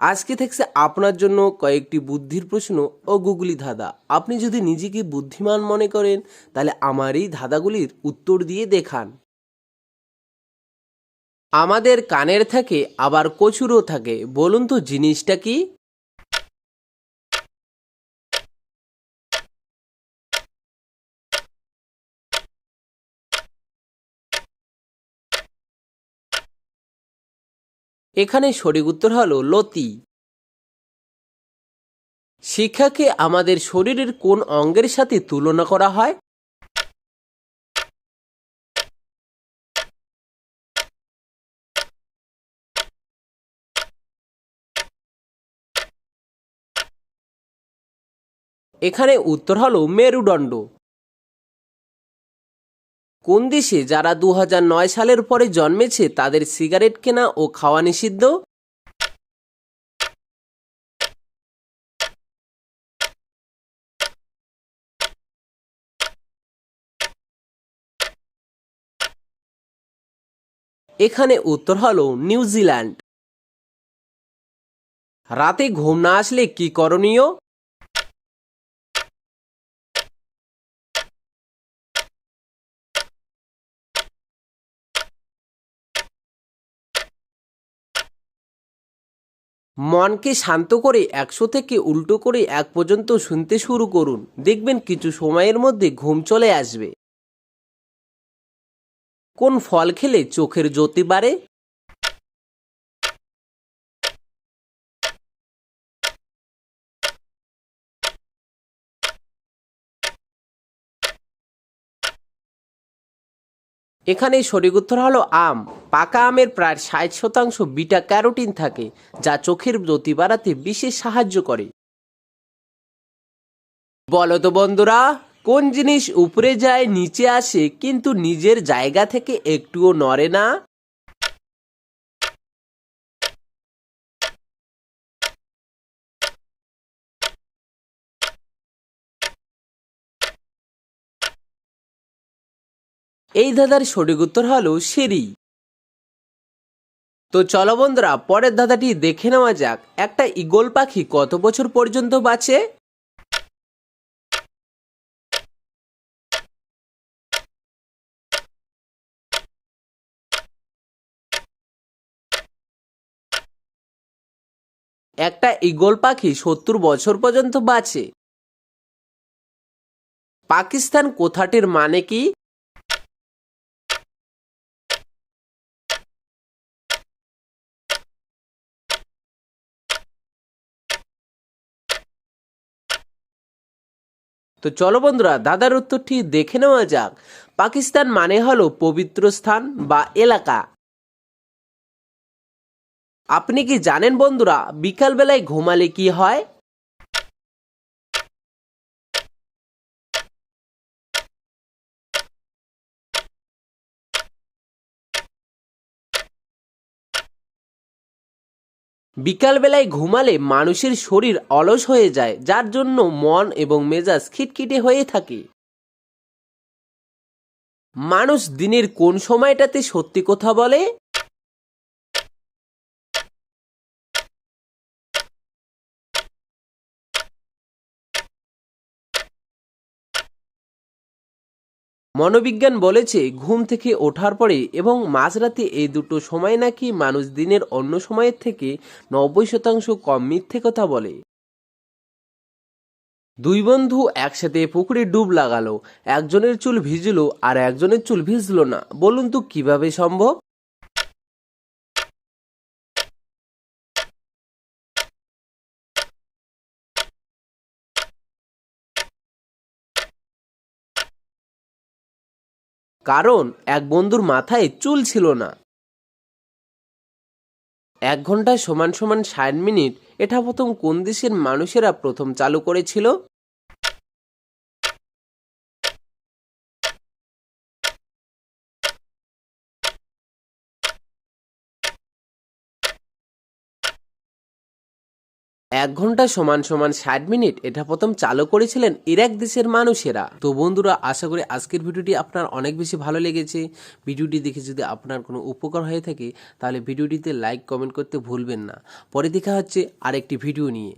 আজকে থাকছে আপনার জন্য কয়েকটি বুদ্ধির প্রশ্ন ও গুগলি ধাঁধা। আপনি যদি নিজেকে বুদ্ধিমান মনে করেন, তাহলে আমার এই ধাঁধাগুলির উত্তর দিয়ে দেখান। আমাদের কানের থাকে, আবার কচুরও থাকে। বলুন তো জিনিসটা কি? এখানে সঠিক উত্তর হলো লতি। শিক্ষাকে আমাদের শরীরের কোন অঙ্গের সাথে তুলনা করা হয়? এখানে উত্তর হলো মেরুদণ্ড। কোন দেশে যারা দু হাজার নয় সালের পরে জন্মেছে তাদের সিগারেট কেনা ও খাওয়া নিষিদ্ধ? এখানে উত্তর হল নিউজিল্যান্ড। রাতে ঘুম না আসলে কি করণীয়? মনকে শান্ত করে একশো থেকে উল্টো করে এক পর্যন্ত শুনতে শুরু করুন। দেখবেন কিছু সময়ের মধ্যে ঘুম চলে আসবে। কোন ফল খেলে চোখের জ্যোতি বাড়ে? এখানে সঠিক উত্তর হলো আম। পাকা আমের প্রায় ষাট শতাংশ বিটা ক্যারোটিন থাকে, যা চোখের জ্যোতি বাড়াতে বিশেষ সাহায্য করে। বলো তো বন্ধুরা, কোন জিনিস উপরে যায়, নিচে আসে, কিন্তু নিজের জায়গা থেকে একটুও নড়ে না? এই ধাঁধার সঠিক উত্তর হলো সিঁড়ি। তো চলো বন্ধুরা, পরের ধাঁধাটি দেখে নেওয়া যাক, একটা ইগল পাখি কত বছর পর্যন্ত বাঁচে? একটা ইগল পাখি সত্তর বছর পর্যন্ত বাঁচে। পাকিস্তান কোথাটির মানে কি? তো চলো বন্ধুরা, দাদার উত্তরটি দেখে নেওয়া যাক। পাকিস্তান মানে হলো পবিত্র স্থান বা এলাকা। আপনি কি জানেন বন্ধুরা, বিকালবেলায় ঘুমালে কি হয়? বিকালবেলায় ঘুমালে মানুষের শরীর অলস হয়ে যায়, যার জন্য মন এবং মেজাজ খিটখিটে হয়ে থাকে। মানুষ দিনের কোন সময়টাতে সত্যি কথা বলে? মনোবিজ্ঞান বলেছে, ঘুম থেকে ওঠার পরে এবং মাঝরাতে এই দুটো সময় নাকি মানুষ দিনের অন্য সময়ের থেকে নব্বই শতাংশ কম মিথ্যে কথা বলে। দুই বন্ধু একসাথে পুকুরে ডুব লাগালো, একজনের চুল ভিজলো আর একজনের চুল ভিজলো না। বলুন তো কীভাবে সম্ভব? কারণ এক বন্ধুর মাথায় চুল ছিল না। এক ঘন্টায় সমান সমান ষাট মিনিট, এটা প্রথম কোন দেশের মানুষেরা প্রথম চালু করেছিল? এক ঘণ্টা সমান সমান ষাট মিনিট, এটা প্রথম চালু করেছিলেন ইরাক দেশের মানুষেরা। তো বন্ধুরা, আশা করি আজকের ভিডিওটি আপনার অনেক বেশি ভালো লেগেছে। ভিডিওটি দেখে যদি আপনার কোনো উপকার হয়ে থাকে, তাহলে ভিডিওটিতে লাইক, কমেন্ট করতে ভুলবেন না। পরে দেখা হচ্ছে আরেকটি ভিডিও নিয়ে।